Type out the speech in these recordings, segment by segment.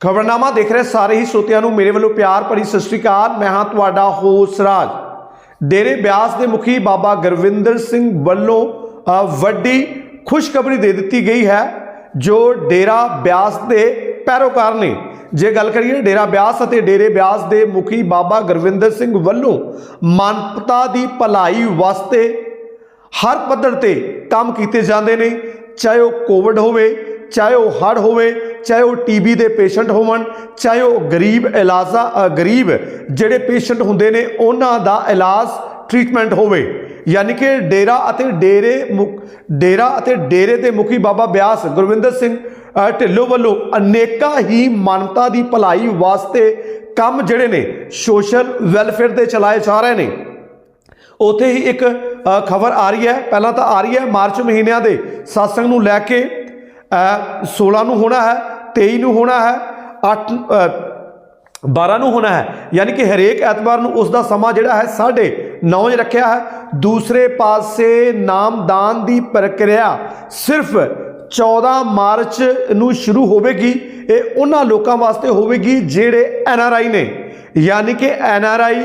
ਖਬਰਨਾਮਾ ਦੇਖ ਰਹੇ ਸਾਰੇ ਹੀ ਸਰੋਤਿਆਂ ਨੂੰ ਮੇਰੇ ਵੱਲੋਂ ਪਿਆਰ ਭਰੀ ਸਤਿ ਸ਼੍ਰੀ ਅਕਾਲ। ਮੈਂ ਹਾਂ ਤੁਹਾਡਾ ਹੋਸ ਰਾਜ। ਡੇਰੇ ਬਿਆਸ ਦੇ ਮੁਖੀ ਬਾਬਾ ਗੁਰਵਿੰਦਰ ਸਿੰਘ ਵੱਲੋਂ ਵੱਡੀ ਖੁਸ਼ਖਬਰੀ ਦੇ ਦਿੱਤੀ ਗਈ ਹੈ, ਜੋ ਡੇਰਾ ਬਿਆਸ ਦੇ ਪੈਰੋਕਾਰ ਨੇ। ਜੇ ਗੱਲ ਕਰੀਏ ਡੇਰਾ ਬਿਆਸ ਅਤੇ ਡੇਰੇ ਬਿਆਸ ਦੇ ਮੁਖੀ ਬਾਬਾ ਗੁਰਵਿੰਦਰ ਸਿੰਘ ਵੱਲੋਂ ਮਾਨਵਤਾ ਦੀ ਭਲਾਈ ਵਾਸਤੇ ਹਰ ਪੱਧਰ ਤੇ ਕੰਮ ਕੀਤੇ ਜਾਂਦੇ ਨੇ, ਚਾਹੇ ਉਹ ਕੋਵਿਡ ਹੋਵੇ, ਚਾਹੇ ਉਹ ਹੜ੍ਹ ਹੋਵੇ ਚਾਹੇ ਉਹ ਟੀਬੀ ਦੇ ਪੇਸ਼ੈਂਟ ਹੋਵਣ ਚਾਹੇ ਉਹ ਗਰੀਬ ਇਲਾਜਾ ਗਰੀਬ ਜਿਹੜੇ ਪੇਸ਼ੈਂਟ ਹੁੰਦੇ ਨੇ ਉਹਨਾਂ ਦਾ ਇਲਾਜ ਟ੍ਰੀਟਮੈਂਟ ਹੋਵੇ। ਯਾਨੀ ਕਿ ਡੇਰਾ ਅਤੇ ਡੇਰੇ ਮੁਖ- ਡੇਰਾ ਅਤੇ ਡੇਰੇ ਦੇ ਮੁਖੀ ਬਾਬਾ ਬਿਆਸ ਗੁਰਵਿੰਦਰ ਸਿੰਘ ਢਿੱਲੋਂ ਵੱਲੋਂ ਅਨੇਕਾਂ ਹੀ ਮਾਨਵਤਾ ਦੀ ਭਲਾਈ ਵਾਸਤੇ ਕੰਮ ਜਿਹੜੇ ਨੇ ਸੋਸ਼ਲ ਵੈਲਫੇਅਰ ਦੇ ਚਲਾਏ ਜਾ ਰਹੇ ਨੇ। ਉਥੇ ਹੀ ਇੱਕ ਖਬਰ ਆ ਰਹੀ ਹੈ। ਪਹਿਲਾਂ ਤਾਂ ਆ ਰਹੀ ਹੈ ਮਾਰਚ ਮਹੀਨਿਆਂ ਦੇ satsang ਨੂੰ ਲੈ ਕੇ ਅ, 16 ਨੂੰ ਹੋਣਾ ਹੈ। 23 ਨੂੰ ਹੋਣਾ ਹੈ 8 12 ਨੂੰ ਹੋਣਾ ਹੈ, ਯਾਨੀ ਕਿ ਹਰੇਕ ਐਤਵਾਰ ਨੂੰ ਉਸ ਦਾ ਸਮਾਂ ਜਿਹੜਾ ਹੈ 9:30 ਵਜੇ ਰੱਖਿਆ ਹੈ। ਦੂਸਰੇ ਪਾਸੇ ਨਾਮਦਾਨ ਦੀ ਪ੍ਰਕਿਰਿਆ ਸਿਰਫ 14 ਮਾਰਚ ਨੂੰ ਸ਼ੁਰੂ ਹੋਵੇਗੀ। ਇਹ ਉਹਨਾਂ ਲੋਕਾਂ ਵਾਸਤੇ ਹੋਵੇਗੀ ਜਿਹੜੇ ਐਨ ਆਰ ਆਈ ਨੇ। ਯਾਨੀ ਕਿ ਐਨ ਆਰ ਆਈ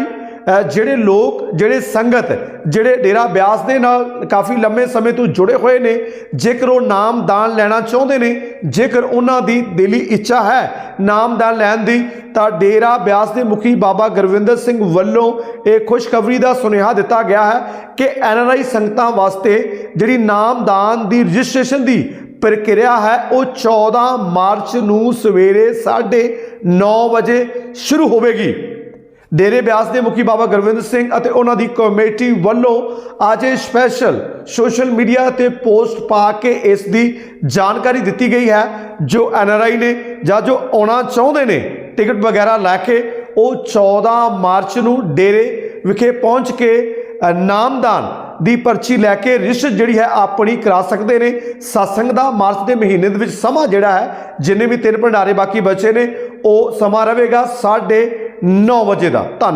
ਜਿਹੜੇ ਲੋਕ, ਜਿਹੜੇ ਸੰਗਤ, ਜਿਹੜੇ ਡੇਰਾ ਬਿਆਸ ਦੇ ਨਾਲ ਕਾਫੀ ਲੰਮੇ ਸਮੇਂ ਤੋਂ ਜੁੜੇ ਹੋਏ ਨੇ, ਜੇਕਰ ਉਹ ਨਾਮਦਾਨ ਲੈਣਾ ਚਾਹੁੰਦੇ ਨੇ, ਜੇਕਰ ਉਹਨਾਂ ਦੀ ਦਿਲੀ ਇੱਛਾ ਹੈ ਨਾਮਦਾਨ ਲੈਣ ਦੀ, ਤਾਂ ਡੇਰਾ ਬਿਆਸ ਦੇ ਮੁਖੀ ਬਾਬਾ ਗੁਰਵਿੰਦਰ ਸਿੰਘ ਵੱਲੋਂ ਇਹ ਖੁਸ਼ਖਬਰੀ ਦਾ ਸੁਨੇਹਾ ਦਿੱਤਾ ਗਿਆ ਹੈ ਕਿ ਐਨਆਰਆਈ ਸੰਗਤਾਂ ਵਾਸਤੇ ਜਿਹੜੀ ਨਾਮਦਾਨ ਦੀ ਰਜਿਸਟ੍ਰੇਸ਼ਨ ਦੀ ਪ੍ਰਕਿਰਿਆ ਹੈ, ਉਹ 14 ਮਾਰਚ ਨੂੰ ਸਵੇਰੇ 9:30 ਵਜੇ ਸ਼ੁਰੂ ਹੋਵੇਗੀ। ਡੇਰੇ ਬਿਆਸ ਦੇ ਮੁਖੀ ਬਾਬਾ ਗੁਰਵਿੰਦਰ ਸਿੰਘ ਅਤੇ ਉਹਨਾਂ ਦੀ ਕਮੇਟੀ ਵੱਲੋਂ ਅੱਜ ਸਪੈਸ਼ਲ ਸੋਸ਼ਲ ਮੀਡੀਆ ਤੇ ਪੋਸਟ ਪਾ ਕੇ ਇਸ ਦੀ ਜਾਣਕਾਰੀ ਦਿੱਤੀ ਗਈ ਹੈ। ਜੋ ਐਨਆਰਆਈ ਨੇ ਜਾਂ ਜੋ ਆਉਣਾ ਚਾਹੁੰਦੇ ਨੇ ਟਿਕਟ ਵਗੈਰਾ ਲੈ ਕੇ, ਉਹ 14 ਮਾਰਚ ਨੂੰ ਡੇਰੇ ਵਿਖੇ ਪਹੁੰਚ ਕੇ ਨਾਮਦਾਨ ਦੀ ਪਰਚੀ ਲੈ ਕੇ ਰਿਸ਼ਤ ਜਿਹੜੀ ਹੈ ਆਪਣੀ ਕਰਾ ਸਕਦੇ ਨੇ। satsang ਦਾ ਮਾਰਚ ਦੇ ਮਹੀਨੇ ਦੇ ਵਿੱਚ ਸਮਾਂ ਜਿਹੜਾ ਹੈ, ਜਿੰਨੇ ਵੀ ਤਿੰਨ ਭੰਡਾਰੇ ਬਾਕੀ ਬਚੇ ਨੇ, ਉਹ ਸਮਾਂ ਰਹੇਗਾ 9:30 ਵਜੇ ਦਾ। ਧੰਨਵਾਦ।